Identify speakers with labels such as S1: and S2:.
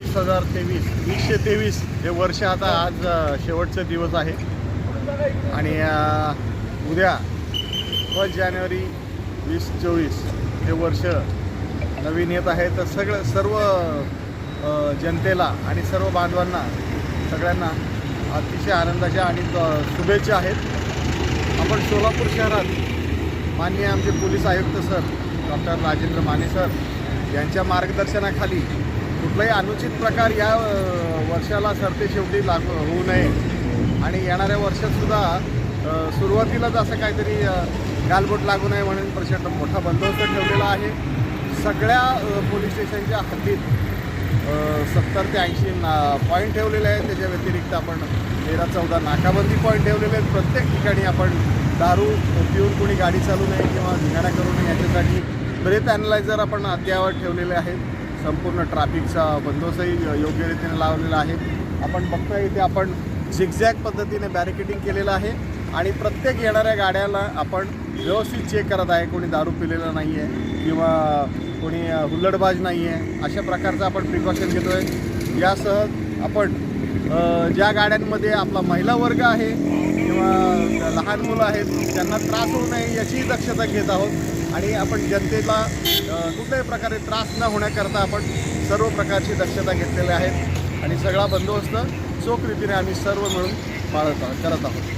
S1: वीस हजार तेवीस वीसशे तेवीस हे वर्ष आता आज शेवटचे दिवस आहे. आणि उद्या फर्स्ट जानेवारी वीस चोवीस हे वर्ष नवीन येत आहे. तर सगळं सर्व जनतेला आणि सर्व बांधवांना सगळ्यांना अतिशय आनंदाच्या आणि शुभेच्छा आहेत. आपण सोलापूर शहरात माननीय आमचे पोलीस आयुक्त sir doctor Rajendra Mane sir यांच्या मार्गदर्शनाखाली कुठलाही अनुचित प्रकार या वर्षाला सरते शेवटी लागू होऊ नये. आणि येणाऱ्या वर्षातसुद्धा सुरुवातीलाच असं काहीतरी गालबोट लागू नये म्हणून प्रचंड मोठा बंदोबस्त ठेवलेला आहे. सगळ्या पोलीस स्टेशनच्या हद्दीत सत्तर ते ऐंशी ना पॉईंट ठेवलेले आहेत. त्याच्या व्यतिरिक्त आपण तेरा चौदा नाकाबंदी पॉईंट ठेवलेले आहेत. प्रत्येक ठिकाणी आपण दारू पिऊन कोणी गाडी चालू नये किंवा धिंगाणा करू नये याच्यासाठी ब्रेथ ॲनलायझर आपण अद्यावत ठेवलेले आहेत. संपूर्ण ट्रॅफिकचा बंदोबस्तही योग्य रीतीने लावलेला आहे. आपण बघतोय इथे आपण झिगझॅग पद्धतीने बॅरिकेडिंग केलेलं आहे आणि प्रत्येक येणाऱ्या गाड्याला आपण व्यवस्थित चेक करत आहे. कोणी दारू पिलेला नाही आहे किंवा कोणी हुल्लडबाज नाही आहे अशा प्रकारचं आपण प्रिकॉशन घेतो आहे यासह आपण ज्या गाड्यांमध्ये आपला महिला वर्ग आहे किंवा लहान मुलं आहेत त्यांना त्रास होऊ नये याचीही दक्षता घेत आहोत. आणि आपण जनतेला कुठल्याही प्रकारे त्रास न होण्याकरता आपण सर्व प्रकारची दक्षता घेतलेल्या आहेत आणि सगळा बंदोबस्त चोख रीतीने आम्ही सर्व मिळून पाळत आहोत करत आहोत.